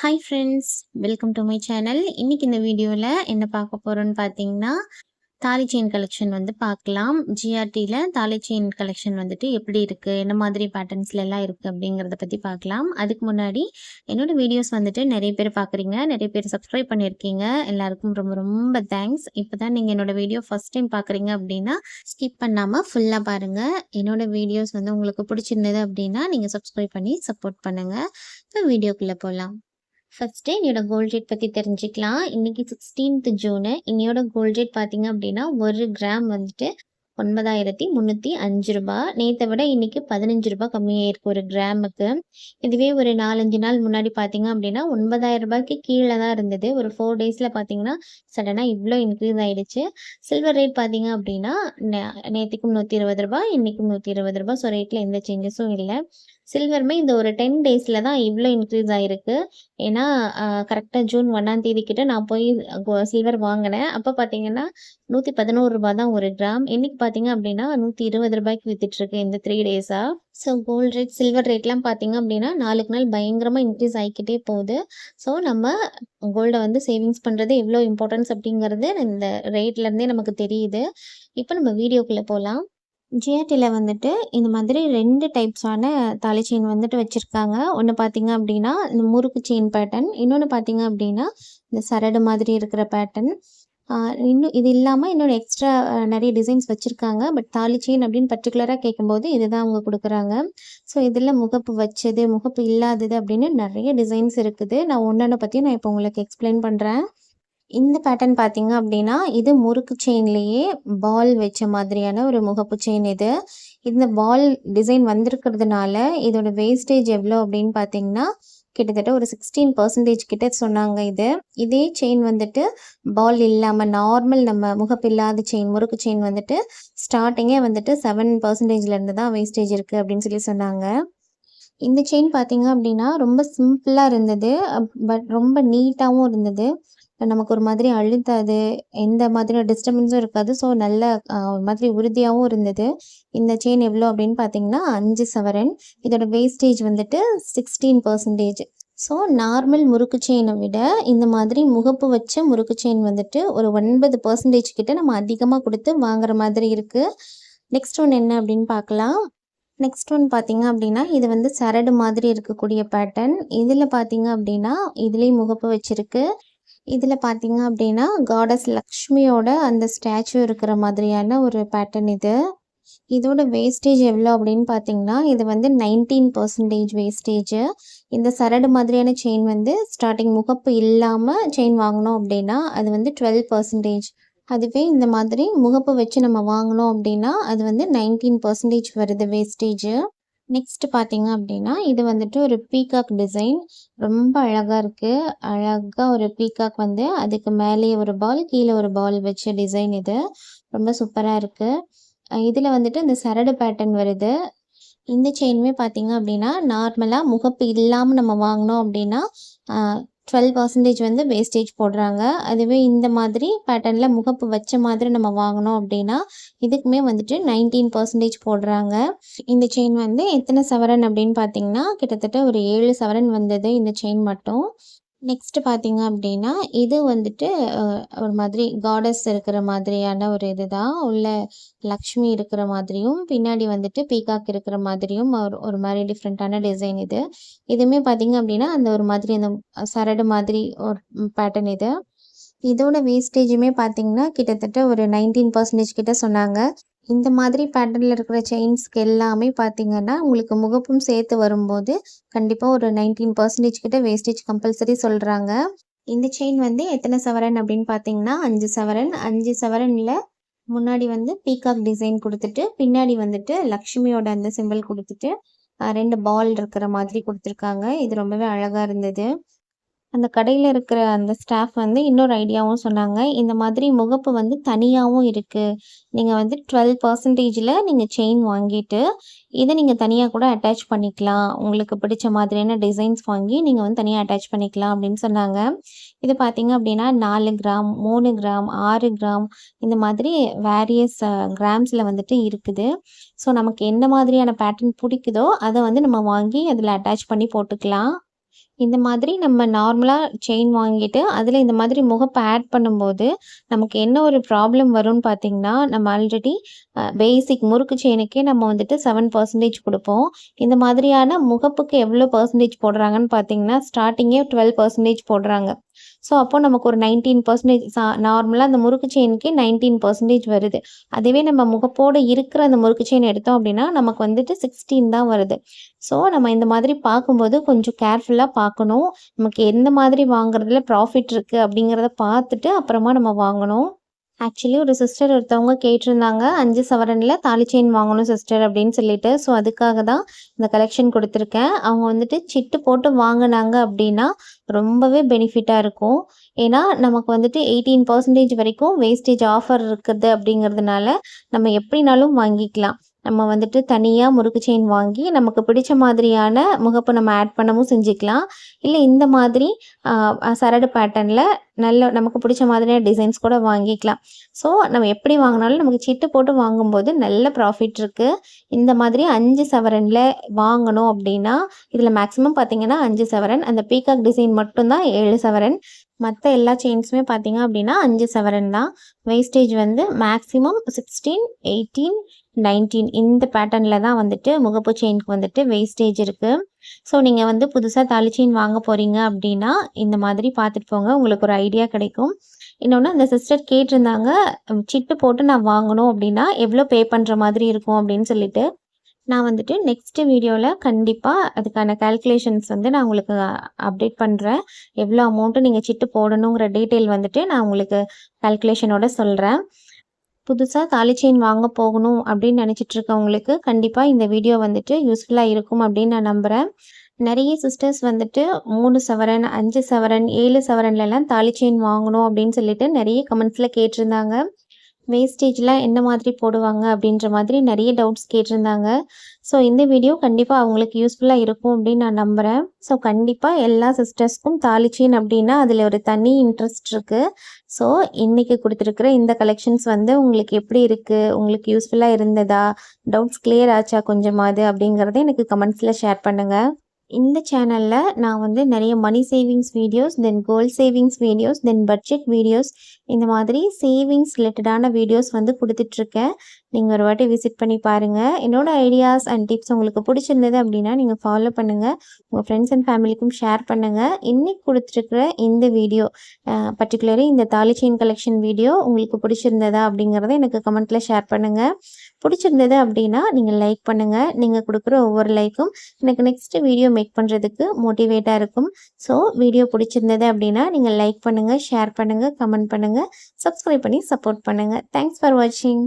Hi friends welcome to my channel இன்னைக்கு இந்த வீடியோவில் என்ன பார்க்க போகிறோன்னு பார்த்தீங்கன்னா தாலி செயின் கலெக்ஷன் வந்து பார்க்கலாம். ஜிஆர்டியில் தாலி செயின் கலெக்ஷன் வந்துட்டு எப்படி இருக்குது என்ன மாதிரி பேட்டர்ன்ஸ்ல எல்லாம் இருக்குது அப்படிங்கிறத பற்றி பார்க்கலாம். அதுக்கு முன்னாடி என்னோடய வீடியோஸ் வந்துட்டு நிறைய பேர் பார்க்குறீங்க நிறைய பேர் சப்ஸ்கிரைப் பண்ணியிருக்கீங்க. எல்லாருக்கும் ரொம்ப ரொம்ப தேங்க்ஸ் இப்போ தான் நீங்கள் என்னோடய வீடியோ ஃபஸ்ட் டைம் பார்க்குறீங்க அப்படின்னா ஸ்கிப் பண்ணாமல் ஃபுல்லாக பாருங்கள் என்னோடய வீடியோஸ் வந்து உங்களுக்கு பிடிச்சிருந்தது அப்படின்னா நீங்கள் சப்ஸ்கிரைப் பண்ணி சப்போர்ட் பண்ணுங்கள் இப்போ வீடியோக்குள்ளே போகலாம் ஃபஸ்ட்டு என்னோட கோல்ட் ரேட் பற்றி தெரிஞ்சுக்கலாம். இன்னைக்கு சிக்ஸ்டீன்த் ஜூனு இன்னையோட கோல்ட் ரேட் பார்த்தீங்க அப்படின்னா ஒரு கிராம் வந்துட்டு ஒன்பதாயிரத்தி முந்நூற்றி அஞ்சு ரூபா. நேற்றை விட இன்னைக்கு பதினஞ்சு ரூபாய் கம்மியாயிருக்கு ஒரு கிராமுக்கு இதுவே ஒரு நாலஞ்சு நாள் முன்னாடி பார்த்தீங்க அப்படின்னா ஒன்பதாயிரம் ரூபாய்க்கு கீழே தான் இருந்தது. ஒரு ஃபோர் டேஸில் பார்த்தீங்கன்னா சடனாக இவ்வளோ இன்க்ரீஸ் ஆகிடுச்சு சில்வர் ரேட் பார்த்தீங்க அப்படின்னா நே- நூற்றி இருபது ரூபாய் இன்னைக்கும் நூற்றி இருபது ரூபாய் ஸோ ரேட்டில் எந்த சேஞ்சஸும் இல்லை. சில்வருமே இந்த ஒரு டென் டேஸில் தான் இவ்வளோ இன்க்ரீஸ் ஆகிருக்கு ஏன்னா கரெக்டாக ஜூன் ஒன்றாம் தேதி கிட்ட நான் போய் சில்வர் வாங்கினேன். அப்போ பார்த்தீங்கன்னா நூற்றி பதினோரு ரூபா தான் ஒரு கிராம் இன்னைக்கு பார்த்தீங்க அப்படின்னா நூற்றி இருபது ரூபாய்க்கு வித்துட்ருக்கு இந்த த்ரீ டேஸாக ஸோ கோல்டு ரேட் சில்வர் ரேட்லாம் பார்த்தீங்க அப்படின்னா நாளுக்கு நாள் பயங்கரமாக இன்க்ரீஸ் ஆகிக்கிட்டே போகுது. ஸோ நம்ம கோல்டை வந்து சேவிங்ஸ் பண்ணுறது எவ்வளோ இம்பார்ட்டன்ஸ் அப்படிங்கிறது இந்த ரேட்லேருந்தே நமக்கு தெரியுது. இப்போ நம்ம வீடியோக்குள்ளே போகலாம் ஜிஆர்டியில் வந்துட்டு இந்த மாதிரி ரெண்டு டைப்ஸான தாலி செயின் வந்துட்டு வச்சுருக்காங்க. ஒன்று பார்த்தீங்க அப்படின்னா இந்த முறுக்கு செயின் பேட்டர்ன் இன்னொன்று பார்த்தீங்க அப்படின்னா இந்த சரடு மாதிரி இருக்கிற பேட்டர்ன் இன்னும் இது இல்லாமல் இன்னொரு எக்ஸ்ட்ரா நிறைய டிசைன்ஸ் வச்சுருக்காங்க. பட் தாலி செயின் அப்படின்னு பர்டிகுலராக கேட்கும்போது இதுதான் அவங்க கொடுக்குறாங்க. ஸோ இதில் முகப்பு வச்சது முகப்பு இல்லாதது அப்படின்னு நிறைய டிசைன்ஸ் இருக்குது. நான் ஒன்றொன்று பற்றி நான் இப்போ உங்களுக்கு எக்ஸ்பிளைன் பண்ணுறேன் இந்த பேட்டர்ன் பார்த்தீங்க அப்படின்னா இது முறுக்கு செயின்லேயே பால் வச்ச மாதிரியான ஒரு முகப்பு செயின் இது. இந்த பால் டிசைன் வந்திருக்கிறதுனால இதோட வேஸ்டேஜ் எவ்வளோ அப்படின்னு பார்த்தீங்கன்னா கிட்டத்தட்ட ஒரு சிக்ஸ்டீன் பர்சன்டேஜ் கிட்ட சொன்னாங்க இது. இதே செயின் வந்துட்டு பால் இல்லாமல் நார்மல் நம்ம முகப்பு இல்லாத செயின் முறுக்கு செயின் வந்துட்டு ஸ்டார்டிங்கே வந்துட்டு செவன் பர்சன்டேஜ்லேருந்து தான் வேஸ்டேஜ் இருக்குது அப்படின்னு சொல்லி சொன்னாங்க. இந்த செயின் பார்த்தீங்க அப்படின்னா ரொம்ப சிம்பிளாக இருந்தது. பட் ரொம்ப நீட்டாகவும் இருந்தது. நமக்கு ஒரு மாதிரி அழுத்தாது. எந்த மாதிரி டிஸ்டர்பன்ஸும் இருக்காது. ஸோ நல்ல ஒரு மாதிரி உறுதியாகவும் இருந்தது. இந்த செயின் எவ்வளோ அப்படின்னு பார்த்தீங்கன்னா அஞ்சு சவரன். இதோட வேஸ்டேஜ் வந்துட்டு சிக்ஸ்டீன் பர்சன்டேஜ் ஸோ நார்மல் முறுக்கு செயினை விட இந்த மாதிரி முகப்பு வச்ச முறுக்கு செயின் வந்துட்டு ஒரு ஒன்பது பர்சன்டேஜ் கிட்ட நம்ம அதிகமாக கொடுத்து வாங்குற மாதிரி இருக்குது நெக்ஸ்ட் ஒன்று என்ன அப்படின்னு பார்க்கலாம் நெக்ஸ்ட் ஒன் பார்த்தீங்க அப்படின்னா இது வந்து சரடு மாதிரி இருக்கக்கூடிய பேட்டர்ன் இதில் பார்த்தீங்க அப்படின்னா இதுலேயும் முகப்பு வச்சுருக்கு. இதில் பார்த்தீங்க அப்படின்னா காடஸ் லக்ஷ்மியோட அந்த ஸ்டாச்சு இருக்கிற மாதிரியான ஒரு பேட்டர்ன் இது. இதோட வேஸ்டேஜ் எவ்வளோ அப்படின்னு பார்த்தீங்கன்னா இது வந்து நைன்டீன் பர்சன்டேஜ் வேஸ்டேஜ் இந்த சரடு மாதிரியான செயின் வந்து ஸ்டார்டிங் முகப்பு இல்லாமல் செயின் வாங்கினோம் அப்படின்னா அது வந்து டுவெல் பர்சன்டேஜ் அதுவே இந்த மாதிரி முகப்பு வச்சு நம்ம வாங்கினோம் அப்படின்னா அது வந்து நைன்டீன் பர்சன்டேஜ் வருது வேஸ்டேஜு நெக்ஸ்ட் பார்த்தீங்க அப்படின்னா இது வந்துட்டு ஒரு பீகாக் டிசைன் ரொம்ப அழகாக இருக்குது அழகாக ஒரு பீகாக் வந்து அதுக்கு மேலேயே ஒரு பால் கீழே ஒரு பால் வச்ச டிசைன் இது. ரொம்ப சூப்பராக இருக்குது இதில் வந்துட்டு இந்த சரடு பேட்டர்ன் வருது. இந்த செயினுமே பார்த்தீங்க அப்படின்னா நார்மலாக முகப்பு இல்லாமல் நம்ம வாங்கினோம் அப்படின்னா டுவெல் பர்சன்டேஜ் வந்து வேஸ்டேஜ் போடுறாங்க. அதுவே இந்த மாதிரி பேட்டர்னில் முகப்பு வச்ச மாதிரி நம்ம வாங்கினோம் அப்படின்னா இதுக்குமே வந்துட்டு நைன்டீன் பர்சன்டேஜ் போடுறாங்க. இந்த செயின் வந்து எத்தனை சவரன் அப்படின்னு பார்த்தீங்கன்னா கிட்டத்தட்ட ஒரு ஏழு சவரன் வந்தது இந்த செயின் மட்டும். நெக்ஸ்ட் பார்த்தீங்க அப்படின்னா இது வந்துட்டு ஒரு மாதிரி காடஸ் இருக்கிற மாதிரியான ஒரு இதுதான். உள்ள லக்ஷ்மி இருக்கிற மாதிரியும் பின்னாடி வந்துட்டு பீகாக் இருக்கிற மாதிரியும் ஒரு ஒரு மாதிரி டிஃப்ரெண்ட்டான டிசைன் இது. இதுவுமே பார்த்தீங்க அப்படின்னா அந்த ஒரு மாதிரி அந்த சரடு மாதிரி ஒரு பேட்டர்ன் இது. இதோட வேஸ்டேஜுமே பார்த்தீங்கன்னா கிட்டத்தட்ட ஒரு நைன்டீன் பர்சன்டேஜ் கிட்ட சொன்னாங்க. இந்த மாதிரி பேட்டர்னில் இருக்கிற செயின்ஸ்க்கு எல்லாமே பார்த்தீங்கன்னா உங்களுக்கு முகப்பும் சேர்த்து வரும்போது கண்டிப்பாக ஒரு நைன்டீன் பர்சன்டேஜ் கிட்ட வேஸ்டேஜ் கம்பல்சரி சொல்கிறாங்க இந்த செயின் வந்து எத்தனை சவரன் அப்படின்னு பார்த்தீங்கன்னா அஞ்சு சவரன். அஞ்சு சவரனில் முன்னாடி வந்து பீகாக் டிசைன் கொடுத்துட்டு பின்னாடி வந்துட்டு லக்ஷ்மியோட அந்த சிம்பிள் கொடுத்துட்டு ரெண்டு பால் இருக்கிற மாதிரி கொடுத்துருக்காங்க. இது ரொம்பவே அழகாக இருந்தது. அந்த கடையில் இருக்கிற அந்த ஸ்டாஃப் வந்து இன்னொரு ஐடியாவும் சொன்னாங்க. இந்த மாதிரி முகப்பு வந்து தனியாகவும் இருக்குது நீங்கள் வந்து டுவெல் பர்சன்டேஜில் நீங்கள் செயின் வாங்கிட்டு இதை நீங்கள் தனியாக கூட அட்டாச் பண்ணிக்கலாம். உங்களுக்கு பிடிச்ச மாதிரியான டிசைன்ஸ் வாங்கி நீங்கள் வந்து தனியாக அட்டாச் பண்ணிக்கலாம் அப்படின்னு சொன்னாங்க. இது பார்த்தீங்க அப்படின்னா நாலு கிராம் மூணு கிராம் ஆறு கிராம் இந்த மாதிரி வேரியஸ் கிராம்ஸில் வந்துட்டு இருக்குது. ஸோ நமக்கு என்ன மாதிரியான பேட்டர்ன் பிடிக்குதோ அதை வந்து நம்ம வாங்கி அதில் அட்டாச் பண்ணி போட்டுக்கலாம். இந்த மாதிரி நம்ம நார்மலாக செயின் வாங்கிட்டு, அதில் இந்த மாதிரி முகப்பை ஆட் பண்ணும்போது, நமக்கு என்ன ஒரு ப்ராப்ளம் வரும்னு பார்த்தீங்கன்னா, நம்ம ஆல்ரெடி பேசிக் முறுக்கு செயினுக்கே நம்ம வந்துட்டு செவன் பர்சன்டேஜ் கொடுப்போம் இந்த மாதிரியான முகப்புக்கு எவ்வளோ பர்சன்டேஜ் போடுறாங்கன்னு பார்த்தீங்கன்னா, ஸ்டார்ட்டிங்கே 12% போடுறாங்க. ஸோ, அப்போ நமக்கு ஒரு 19% சா அந்த முறுக்கு செயினுக்கே 19% வருது. அதுவே நம்ம முகப்போடு இருக்கிற அந்த முறுக்கு செயின் எடுத்தோம் அப்படின்னா நமக்கு வந்துட்டு 16 தான் வருது. ஸோ, நம்ம இந்த மாதிரி பார்க்கும்போது கொஞ்சம் கேர்ஃபுல்லாக பார்க்கணும். பார்க்கணும் நமக்கு எந்த மாதிரி வாங்குறதுல ப்ராஃபிட் இருக்குது அப்படிங்கிறத பார்த்துட்டு அப்புறமா நம்ம வாங்கணும். ஆக்சுவலி ஒரு சிஸ்டர் ஒருத்தவங்க கேட்டிருந்தாங்க, அஞ்சு சவரனில் தாலி செயின் வாங்கணும் சிஸ்டர் அப்படின்னு சொல்லிட்டு. ஸோ, அதுக்காக தான் இந்த கலெக்ஷன் கொடுத்துருக்கேன் அவங்க வந்துட்டு சிட்டு போட்டு வாங்குனாங்க அப்படின்னா ரொம்பவே பெனிஃபிட்டாக இருக்கும். ஏன்னா, நமக்கு வந்துட்டு 18% வரைக்கும் வேஸ்டேஜ் ஆஃபர் இருக்குது அப்படிங்கிறதுனால நம்ம எப்படினாலும் வாங்கிக்கலாம். நம்ம வந்துட்டு தனியாக முறுக்கு செயின் வாங்கி, நமக்கு பிடிச்ச மாதிரியான முகப்பு நம்ம ஆட் பண்ணவும் செஞ்சுக்கலாம். இல்லை இந்த மாதிரி சரடு பேட்டர்னில் நல்ல நமக்கு பிடிச்ச மாதிரியான டிசைன்ஸ் கூட வாங்கிக்கலாம். ஸோ, நம்ம எப்படி வாங்கினாலும் நமக்கு சிட்டு போட்டு வாங்கும்போது நல்ல ப்ராஃபிட் இருக்குது இந்த மாதிரி அஞ்சு சவரனில் வாங்கணும் அப்படின்னா இதில் மேக்ஸிமம் பார்த்தீங்கன்னா அஞ்சு சவரன். அந்த பீகாக் டிசைன் மட்டும்தான் ஏழு சவரன். மற்ற எல்லா செயின்ஸுமே பார்த்தீங்க அப்டின்னா 5 சவரன் தான். வேஸ்டேஜ் வந்து மேக்ஸிமம் 16, 18, 19 இந்த பேட்டர்னில் தான் வந்துட்டு முகப்பு செயினுக்கு வந்துட்டு வேஸ்டேஜ் இருக்குது ஸோ, நீங்க வந்து புதுசா தாலி செயின் வாங்க போறீங்க அப்படின்னா இந்த மாதிரி பார்த்துட்டு போங்க. உங்களுக்கு ஒரு ஐடியா கிடைக்கும். இன்னொன்று அந்த சிஸ்டர் கேட்டிருந்தாங்க, சிட்டு போட்டு நான் வாங்கணும் அப்படின்னா எவ்வளோ பே பண்ற மாதிரி இருக்கும் அப்படின்னு சொல்லிட்டு. நான் வந்துட்டு நெக்ஸ்ட் வீடியோவில் கண்டிப்பாக அதுக்கான கால்குலேஷன்ஸ் வந்து நான் உங்களுக்கு அப்டேட் பண்றேன். எவ்வளோ அமௌண்ட்டு நீங்கள் சிட்டு போடணுங்கிற டீட்டெயில் வந்துட்டு நான் உங்களுக்கு கால்குலேஷனோட சொல்கிறேன் புதுசாக தாலி செயின் வாங்க போகணும் அப்படின்னு நினச்சிட்டு இருக்கவங்களுக்கு, கண்டிப்பாக இந்த வீடியோ வந்துட்டு யூஸ்ஃபுல்லாக இருக்கும் அப்படின்னு நான் நம்புகிறேன் நிறைய சிஸ்டர்ஸ் வந்துட்டு மூணு சவரன், அஞ்சு சவரன், ஏழு சவரன்லலாம் தாலி செயின் வாங்கணும் அப்படின்னு சொல்லிட்டு நிறைய கமெண்ட்ஸில் கேட்டிருந்தாங்க. வேஸ்டேஜ்லாம் என்ன மாதிரி போடுவாங்க அப்படின்ற மாதிரி நிறைய டவுட்ஸ் கேட்டிருந்தாங்க. ஸோ, இந்த வீடியோ கண்டிப்பாக அவங்களுக்கு யூஸ்ஃபுல்லாக இருக்கும் அப்படின்னு நான் நம்புகிறேன் ஸோ, கண்டிப்பாக எல்லா சிஸ்டர்ஸ்க்கும் தாலி அப்படின்னா அதில் ஒரு தனி இன்ட்ரெஸ்ட் இருக்குது ஸோ, இன்றைக்கி கொடுத்துருக்குற இந்த கலெக்ஷன்ஸ் வந்து உங்களுக்கு எப்படி இருக்குது உங்களுக்கு யூஸ்ஃபுல்லாக இருந்ததா? டவுட்ஸ் கிளியர் ஆச்சா கொஞ்சமாவது? அப்படிங்கிறத எனக்கு கமெண்ட்ஸில் ஷேர் பண்ணுங்கள் இந்த சேனலில் நான் வந்து நிறைய money savings videos, then gold savings videos, then budget videos இந்த மாதிரி சேவிங்ஸ் ரிலேட்டடான வீடியோஸ் வந்து கொடுத்துட்ருக்கேன். நீங்கள் ஒரு வாட்டி விசிட் பண்ணி பாருங்கள் என்னோடய ஐடியாஸ் அண்ட் டிப்ஸ் உங்களுக்கு பிடிச்சிருந்தது அப்படின்னா நீங்கள் ஃபாலோ பண்ணுங்கள் உங்கள் ஃப்ரெண்ட்ஸ் அண்ட் ஃபேமிலிக்கும் ஷேர் பண்ணுங்கள் இன்றைக்கி கொடுத்துருக்குற இந்த வீடியோ பர்டிகுலரி இந்த தாலி செயின் கலெக்ஷன் வீடியோ உங்களுக்கு பிடிச்சிருந்ததா? அப்படிங்கிறத எனக்கு கமெண்ட்டில் ஷேர் பண்ணுங்கள் பிடிச்சிருந்தது அப்படின்னா நீங்கள் லைக் பண்ணுங்கள் நீங்கள் கொடுக்குற ஒவ்வொரு லைக்கும் எனக்கு நெக்ஸ்ட் வீடியோ மேக் பண்ணுறதுக்கு மோட்டிவேட்டாக இருக்கும். ஸோ, வீடியோ பிடிச்சிருந்தது அப்படின்னா நீங்கள் லைக் பண்ணுங்கள் ஷேர் பண்ணுங்கள் கமெண்ட் பண்ணுங்கள் சப்ஸ்கிரைப் பண்ணி சப்போர்ட் பண்ணுங்க. தேங்க்ஸ் ஃபார் வாட்சிங்.